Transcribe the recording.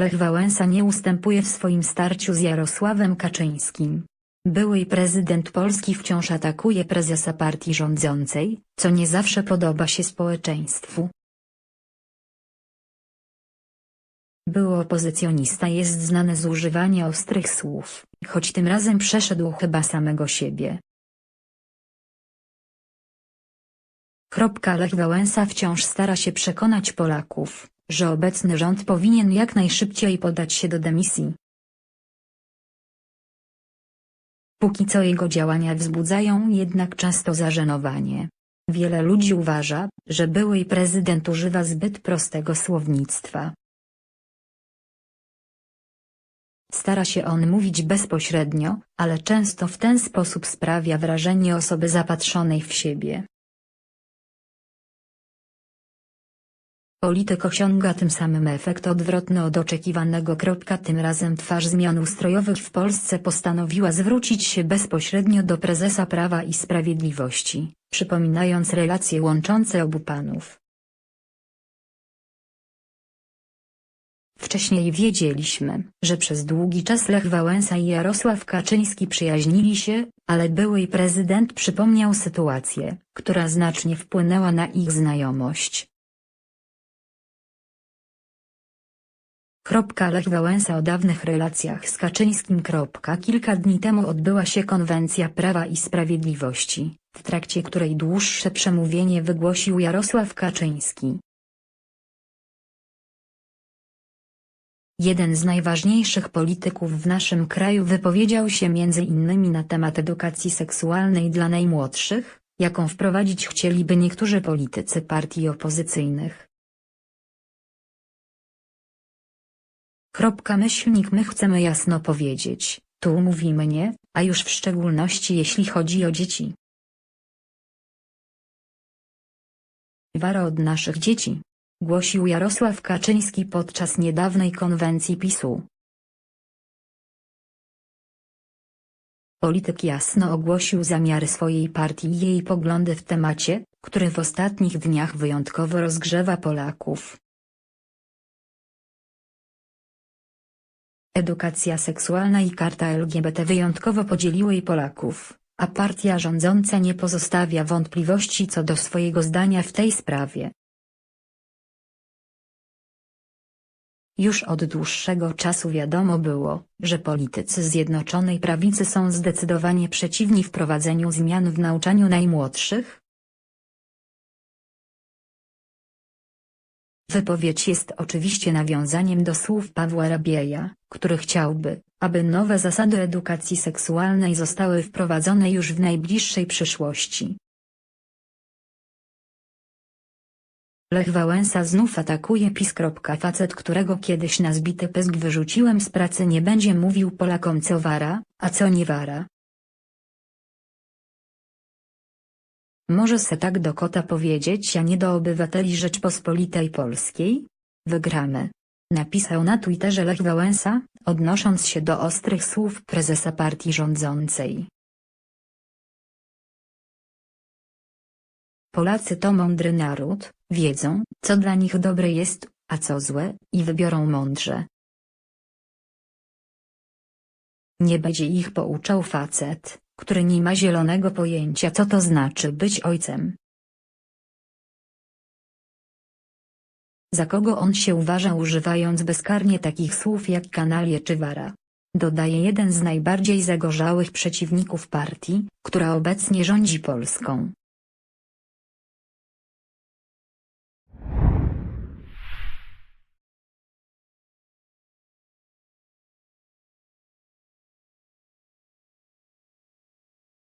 Lech Wałęsa nie ustępuje w swoim starciu z Jarosławem Kaczyńskim. Były prezydent Polski wciąż atakuje prezesa partii rządzącej, co nie zawsze podoba się społeczeństwu. Były opozycjonista jest znany z używania ostrych słów, choć tym razem przeszedł chyba samego siebie. Kropka Lech Wałęsa wciąż stara się przekonać Polaków, że obecny rząd powinien jak najszybciej podać się do demisji. Póki co jego działania wzbudzają jednak często zażenowanie. Wiele ludzi uważa, że były prezydent używa zbyt prostego słownictwa. Stara się on mówić bezpośrednio, ale często w ten sposób sprawia wrażenie osoby zapatrzonej w siebie. Polityk osiąga tym samym efekt odwrotny od oczekiwanego. Tym razem twarz zmian ustrojowych w Polsce postanowiła zwrócić się bezpośrednio do prezesa Prawa i Sprawiedliwości, przypominając relacje łączące obu panów. Wcześniej wiedzieliśmy, że przez długi czas Lech Wałęsa i Jarosław Kaczyński przyjaźnili się, ale były prezydent przypomniał sytuację, która znacznie wpłynęła na ich znajomość. Lech Wałęsa o dawnych relacjach z Kaczyńskim. Kilka dni temu odbyła się konwencja Prawa i Sprawiedliwości, w trakcie której dłuższe przemówienie wygłosił Jarosław Kaczyński. Jeden z najważniejszych polityków w naszym kraju wypowiedział się m.in. na temat edukacji seksualnej dla najmłodszych, jaką wprowadzić chcieliby niektórzy politycy partii opozycyjnych. Kropka myślnik my chcemy jasno powiedzieć, tu mówimy nie, a już w szczególności jeśli chodzi o dzieci. Wara od naszych dzieci. Głosił Jarosław Kaczyński podczas niedawnej konwencji PiSu. Polityk jasno ogłosił zamiary swojej partii i jej poglądy w temacie, który w ostatnich dniach wyjątkowo rozgrzewa Polaków. Edukacja seksualna i karta LGBT wyjątkowo podzieliły Polaków, a partia rządząca nie pozostawia wątpliwości co do swojego zdania w tej sprawie. Już od dłuższego czasu wiadomo było, że politycy Zjednoczonej Prawicy są zdecydowanie przeciwni wprowadzeniu zmian w nauczaniu najmłodszych, Wypowiedź jest oczywiście nawiązaniem do słów Pawła Rabieja, który chciałby, aby nowe zasady edukacji seksualnej zostały wprowadzone już w najbliższej przyszłości. Lech Wałęsa znów atakuje PiS. Facet którego kiedyś na zbity pysk wyrzuciłem z pracy nie będzie mówił Polakom co wara, a co nie wara. Może se tak do kota powiedzieć a nie do obywateli Rzeczpospolitej Polskiej? Wygramy. Napisał na Twitterze Lech Wałęsa, odnosząc się do ostrych słów prezesa partii rządzącej. Polacy to mądry naród, wiedzą, co dla nich dobre jest, a co złe, i wybiorą mądrze. Nie będzie ich pouczał facet, który nie ma zielonego pojęcia co to znaczy być ojcem. Za kogo on się uważa używając bezkarnie takich słów jak kanalie czy wara? Dodaje jeden z najbardziej zagorzałych przeciwników partii, która obecnie rządzi Polską.